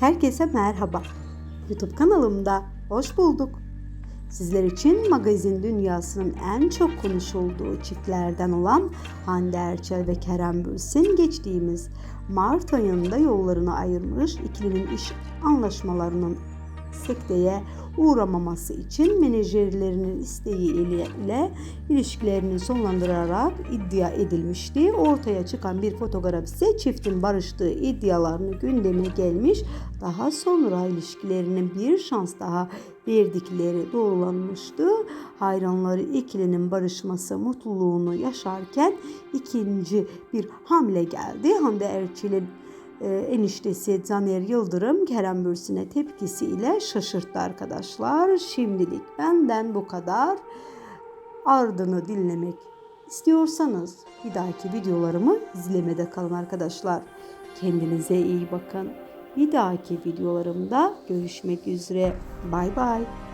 Herkese merhaba. YouTube kanalımda hoş bulduk. Sizler için magazin dünyasının en çok konuşulduğu çiftlerden olan Hande Erçel ve Kerem Bürsin geçtiğimiz Mart ayında yollarını ayırmış ikilinin iş anlaşmalarının sekteye uğramaması için menajerlerinin isteği ile, ile ilişkilerini sonlandırarak iddia edilmişti. Ortaya çıkan bir fotoğraf ise çiftin barıştığı iddialarını gündeme gelmiş. Daha sonra ilişkilerinin bir şans daha verdikleri doğrulanmıştı. Hayranları ikilinin barışması mutluluğunu yaşarken ikinci bir hamle geldi. Hande Erçel'in eniştesi Caner Yıldırım Kerem Bürsin'e tepkisiyle şaşırttı arkadaşlar. Şimdilik benden bu kadar. Ardını dinlemek istiyorsanız bir dahaki videolarımı izlemede kalın arkadaşlar. Kendinize iyi bakın. Bir dahaki videolarımda görüşmek üzere. Bay bay.